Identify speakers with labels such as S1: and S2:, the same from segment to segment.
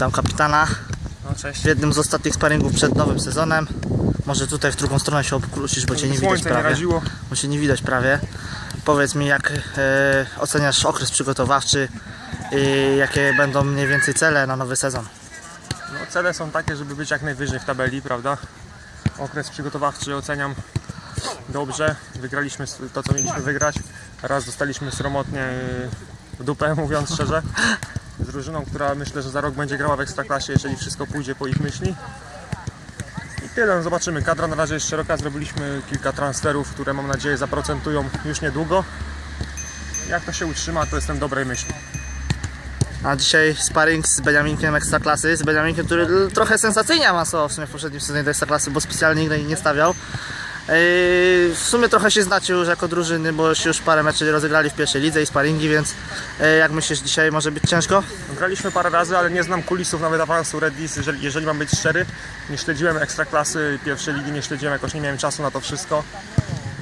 S1: Witam kapitana
S2: No cześć.
S1: w jednym z ostatnich sparingów przed nowym sezonem. Może tutaj w drugą stronę się obkluczysz, bo cię nie widać
S2: nie
S1: prawie.
S2: raziło.
S1: Bo cię nie widać prawie. Powiedz mi, jak e, oceniasz okres przygotowawczy i jakie będą mniej więcej cele na nowy sezon?
S2: No, cele są takie, żeby być jak najwyżej w tabeli, prawda? Okres przygotowawczy oceniam dobrze. Wygraliśmy to, co mieliśmy wygrać. Raz dostaliśmy sromotnie y, w dupę, mówiąc szczerze. Z drużyną, która myślę, że za rok będzie grała w Ekstraklasie, jeżeli wszystko pójdzie po ich myśli. I tyle, no zobaczymy. Kadra na razie jest szeroka, zrobiliśmy kilka transferów, które mam nadzieję zaprocentują już niedługo. Jak to się utrzyma, to jestem dobrej myśli.
S1: A dzisiaj sparring z Beniaminkiem Ekstraklasy, z Beniaminkiem, który trochę sensacyjnie awansował w sumie w poprzednim sezonie do Ekstraklasy, bo specjalnie nigdy nie stawiał. Yy, W sumie trochę się znacie już jako drużyny, bo już parę meczy rozegrali w pierwszej lidze i sparingi, więc yy, jak myślisz, dzisiaj może być ciężko?
S2: Graliśmy parę razy, ale nie znam kulisów nawet awansu Redis, jeżeli, jeżeli mam być szczery. Nie śledziłem ekstraklasy pierwszej ligi, nie śledziłem jakoś, nie miałem czasu na to wszystko.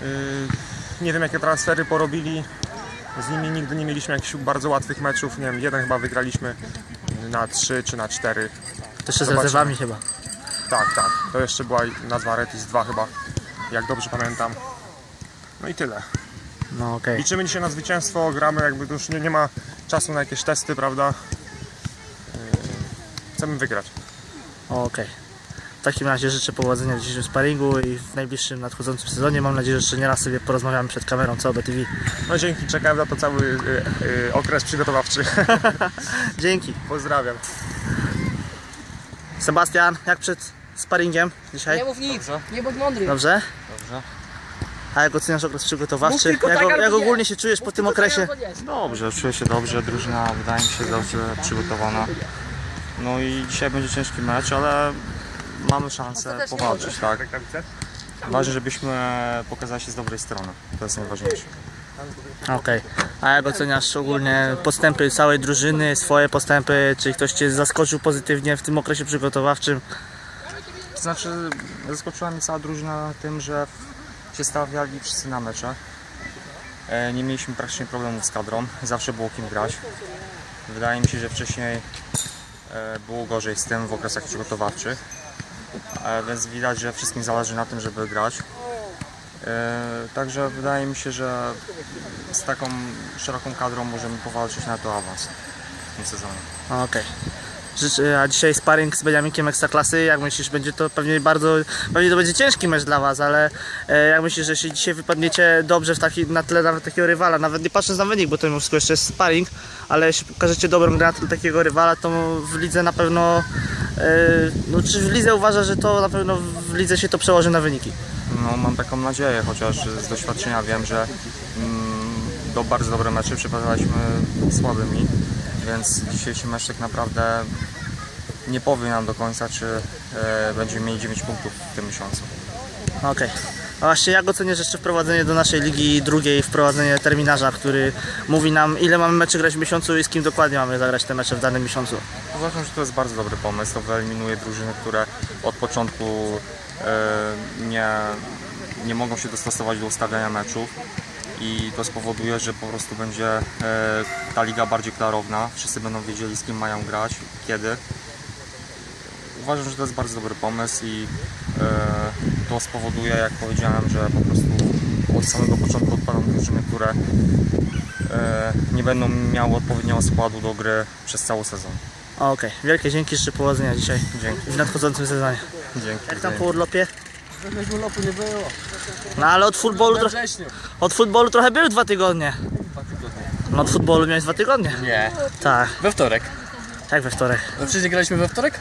S2: Yy, nie wiem jakie transfery porobili. Z nimi nigdy nie mieliśmy jakichś bardzo łatwych meczów. Nie wiem, jeden chyba wygraliśmy na 3 czy na 4.
S1: Też z rezerwami chyba.
S2: Tak, tak. To jeszcze była nazwa Redis 2 chyba, jak dobrze pamiętam. No i tyle.
S1: No okej.
S2: Liczymy dzisiaj na zwycięstwo, gramy jakby to już nie, nie ma czasu na jakieś testy, prawda? Yy, chcemy wygrać.
S1: Okej. W takim razie życzę powodzenia w dzisiejszym sparingu i w najbliższym nadchodzącym sezonie. Mam nadzieję, że jeszcze nieraz sobie porozmawiamy przed kamerą co BTV.
S2: No dzięki, czekałem na to cały y, y, okres przygotowawczy.
S1: Dzięki.
S2: Pozdrawiam.
S1: Sebastian, jak przed sparingiem dzisiaj?
S3: Nie mów nic, nie bądź mądry.
S1: Dobrze?
S4: Dobrze.
S1: A jak oceniasz okres przygotowawczy?
S3: Mów tylko
S1: Jak,
S3: tak, albo
S1: jak
S3: nie.
S1: ogólnie się czujesz po tym
S3: Tylko tak,
S1: okresie?
S3: albo nie.
S4: Dobrze, czuję się dobrze, drużyna wydaje mi się dobrze przygotowana. No i dzisiaj będzie ciężki mecz, ale mamy szansę
S3: Ostatecznie
S4: powalczyć, tak? Ważne, żebyśmy pokazali się z dobrej strony. To jest najważniejsze.
S1: Okej. A jak oceniasz ogólnie postępy całej drużyny, swoje postępy? Czy ktoś Cię zaskoczył pozytywnie w tym okresie przygotowawczym?
S4: Znaczy, zaskoczyła mnie cała drużyna tym, że się stawiali wszyscy na mecze. E, Nie mieliśmy praktycznie problemów z kadrą, zawsze było kim grać. Wydaje mi się, że wcześniej e, było gorzej z tym w okresach przygotowawczych, E, więc widać, że wszystkim zależy na tym, żeby grać. Także wydaje mi się, że z taką szeroką kadrą możemy powalczyć na to awans w tym sezonie.
S1: Okej. Życzę- A dzisiaj sparring z Beniaminkiem Ekstraklasy, jak myślisz, będzie to pewnie bardzo, pewnie to będzie ciężki mecz dla Was, ale e, jak myślisz, że jeśli dzisiaj wypadniecie dobrze w taki, na tle nawet takiego rywala, nawet nie patrząc na wynik, bo to mimo wszystko jeszcze jest sparring, ale jeśli pokażecie dobrą grę na tle takiego rywala, to w lidze na pewno, e, no czy w lidze uważa, że to na pewno w lidze się to przełoży na wyniki?
S4: No, mam taką nadzieję, chociaż z doświadczenia wiem, że mm, do bardzo dobre mecze przypadaliśmy słabymi, więc dzisiejszy mecz tak naprawdę nie powie nam do końca, czy e, będziemy mieli 9 punktów w tym miesiącu.
S1: Okej. A właśnie jak oceniasz jeszcze wprowadzenie do naszej ligi drugiej, wprowadzenie terminarza, który mówi nam ile mamy meczy grać w miesiącu i z kim dokładnie mamy zagrać te mecze w danym miesiącu?
S4: Uważam, że to jest bardzo dobry pomysł. To wyeliminuje drużyny, które od początku e, nie, nie mogą się dostosować do ustawiania meczów i to spowoduje, że po prostu będzie e, ta liga bardziej klarowna. Wszyscy będą wiedzieli, z kim mają grać, kiedy. Uważam, że to jest bardzo dobry pomysł i e, to spowoduje, jak powiedziałem, że po prostu od samego początku odpadą drużyny, które e, nie będą miały odpowiedniego składu do gry przez cały sezon.
S1: Okej, wielkie dzięki, życzę powodzenia dzisiaj
S4: Dzięki.
S1: w nadchodzącym sezonie.
S4: Dzięki.
S1: Jak tam po urlopie?
S3: Żadnego urlopu nie było.
S1: No ale od futbolu,
S3: We
S1: tro-
S3: wrześniu.
S1: od futbolu trochę były dwa tygodnie. No od futbolu miałeś dwa tygodnie.
S3: Nie.
S1: Tak,
S3: We wtorek.
S1: jak we wtorek.
S3: No przecież nie graliśmy we wtorek?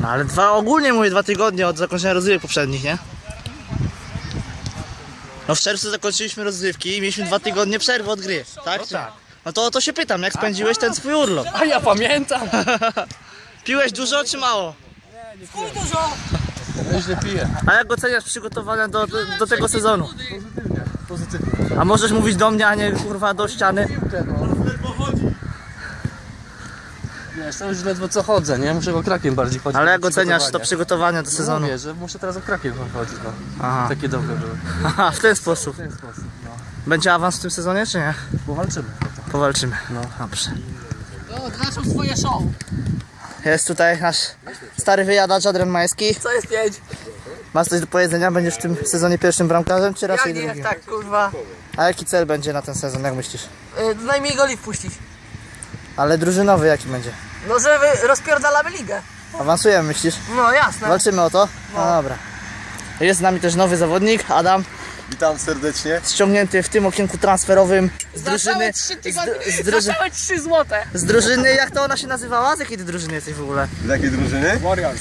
S1: No ale dwa, ogólnie mówię dwa tygodnie od zakończenia rozrywek poprzednich, nie? No w czerwcu zakończyliśmy rozrywki i mieliśmy dwa tygodnie przerwy od gry, tak? No tak. No to o to się pytam, jak spędziłeś ten swój urlop?
S3: A ja pamiętam.
S1: Piłeś dużo czy mało?
S3: Źle piję.
S1: A jak oceniasz przygotowania do, do, do tego sezonu?
S3: Pozytywnie.
S1: A możesz mówić do mnie, a nie kurwa do ściany?
S3: Wiesz, to już ledwo co chodzę, nie? Muszę okrakiem bardziej chodzić.
S1: Ale jak oceniasz to
S3: przygotowania.
S1: do sezonu?
S3: Mówię, że muszę teraz okrakiem chodzić, no.
S1: Aha.
S3: Takie dobre były.
S1: Aha, w ten sposób.
S3: W ten sposób, no.
S1: Będzie awans w tym sezonie, czy nie?
S3: Powalczymy.
S1: Powalczymy. No, dobrze.
S3: No, to znaczy swoje show.
S1: Jest tutaj nasz stary wyjadacz Adrian Majski.
S5: Co jest pięć?
S1: Masz coś do powiedzenia? Będziesz w tym sezonie pierwszym bramkarzem, czy raczej
S5: nie, jak
S1: drugim?
S5: tak, kurwa.
S1: A jaki cel będzie na ten sezon, jak myślisz?
S5: Y, najmniej goli wpuścić.
S1: Ale drużynowy jaki będzie?
S5: No, że rozpierdalamy ligę.
S1: Awansujemy, myślisz?
S5: No jasne.
S1: Walczymy o to? No dobra. Jest z nami też nowy zawodnik, Adam,
S6: Witam serdecznie.
S1: ściągnięty w tym okienku transferowym z
S5: Za
S1: drużyny.
S5: całe trzy tygodnie,
S1: z, z,
S5: za
S1: druży,
S5: całe trzy złote.
S1: z drużyny, jak to ona się nazywała? Z jakiej ty drużyny jesteś w ogóle?
S6: Z jakiej drużyny? Warriors.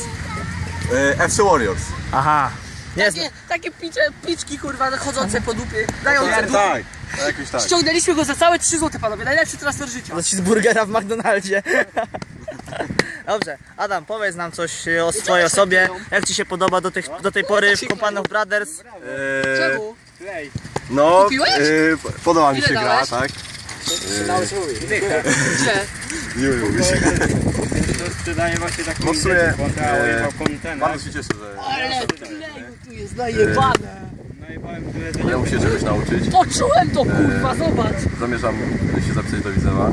S6: FC Warriors.
S1: Aha. Nie.
S5: Takie, takie picze, piczki, kurwa, chodzące po dupie. Dają
S6: Tak, tak. Jakoś tak.
S5: Ściągnęliśmy go za całe trzy złote, panowie. Najlepszy transfer życia.
S1: Do cheeseburgera w McDonaldzie. Dobrze, Adam, powiedz nam coś e, o swojej osobie. Jak ci się podoba do, tych, do tej pory w Kompanów Brothers?
S6: Eee,
S5: Czemu?
S6: no,
S5: Kupiłeś?
S6: eee, podoba mi
S5: Ile
S6: się gra,
S5: dałeś?
S6: tak?
S5: Gdzie?
S6: Nie lubię się.
S7: sprzedaje właśnie taki
S6: No w sumie,
S7: eee,
S6: eee,
S7: kontener.
S6: Bardzo się cieszę, że
S5: Ale kleju tu jest najebane.
S6: Będę musiał czegoś nauczyć.
S5: Poczułem to, kurwa, zobacz.
S6: Zamierzam się zapisać do Widzewa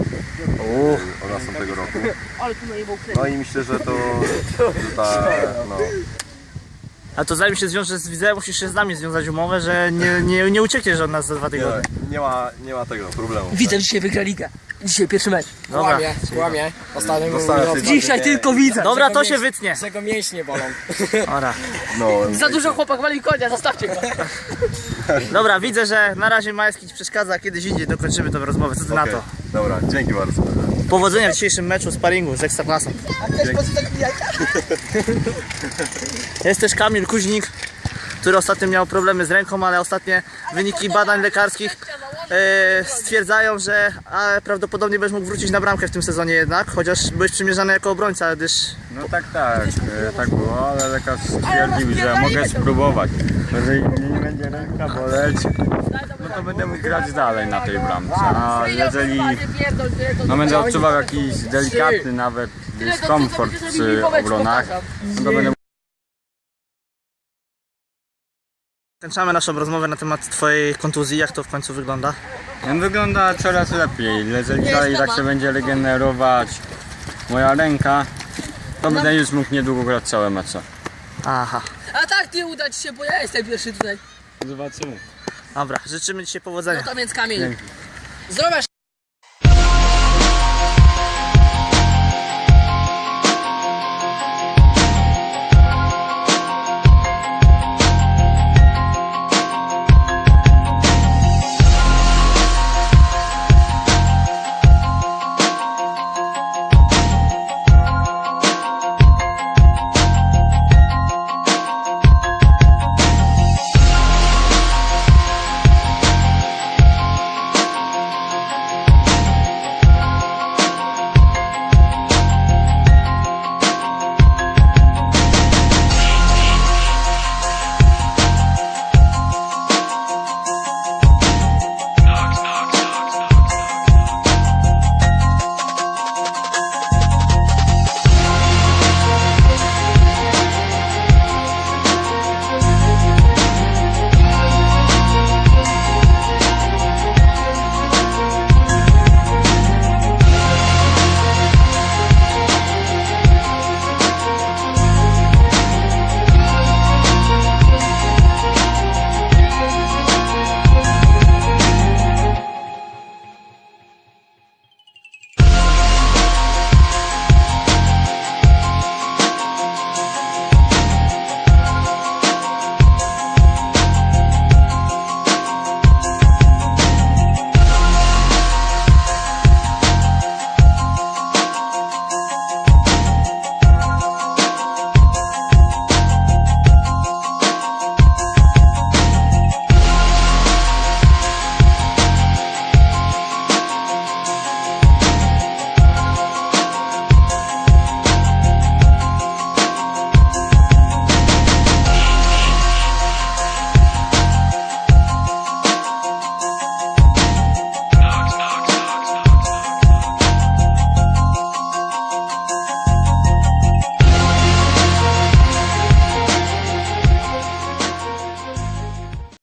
S6: od następnego roku.
S5: Ale tu najebał.
S6: No i myślę, że to że ta, no,
S1: A to zanim się zwiążesz z widzem, musisz się z nami związać umowę, że nie, nie, nie uciekniesz od nas za dwa tygodnie.
S6: nie, nie, ma, nie ma tego problemu.
S5: Widzę, że dzisiaj wygra ligę. Dzisiaj pierwszy mecz.
S1: Dobra,
S8: Kłamie, kłamie. Ostatnio
S6: Dostałem
S8: mówił,
S6: się-
S5: Dzisiaj tylko widzę.
S1: Dobra to się wytnie.
S8: że go mięśnie bolą.
S1: Dobra.
S6: No,
S5: Za dużo chłopak wali konia, zostawcie go.
S1: Dobra, widzę, że na razie Majski ci przeszkadza, kiedyś indziej dokończymy tę rozmowę. Co ty na
S6: okej.
S1: to?
S6: Dobra, dzięki bardzo.
S1: Powodzenia w dzisiejszym meczu sparingu z Ekstraklasą. Jest też Kamil Kuźnik, który ostatnio miał problemy z ręką, ale ostatnie wyniki badań lekarskich stwierdzają, że prawdopodobnie będziesz mógł wrócić na bramkę w tym sezonie jednak, chociaż byłeś przymierzany jako obrońca, gdyż
S7: No tak, tak, e, tak było, ale lekarz stwierdził, że mogę spróbować. Jeżeli mnie nie będzie ręka boleć, no to będę mógł grać dalej na tej bramce. A jeżeli no będę odczuwał jakiś delikatny nawet dyskomfort przy obronach, no to będę
S1: kończymy naszą rozmowę na temat twojej kontuzji, jak to w końcu wygląda.
S7: Wygląda coraz lepiej. Jeżeli dalej tak się będzie regenerować moja ręka, to będę już mógł niedługo grać całe mecze.
S1: Aha,
S5: A tak, ty uda ci się, bo ja jestem pierwszy tutaj.
S7: Zobaczymy.
S1: dobra, życzymy ci powodzenia.
S5: No to więc Kamil. Zdrowia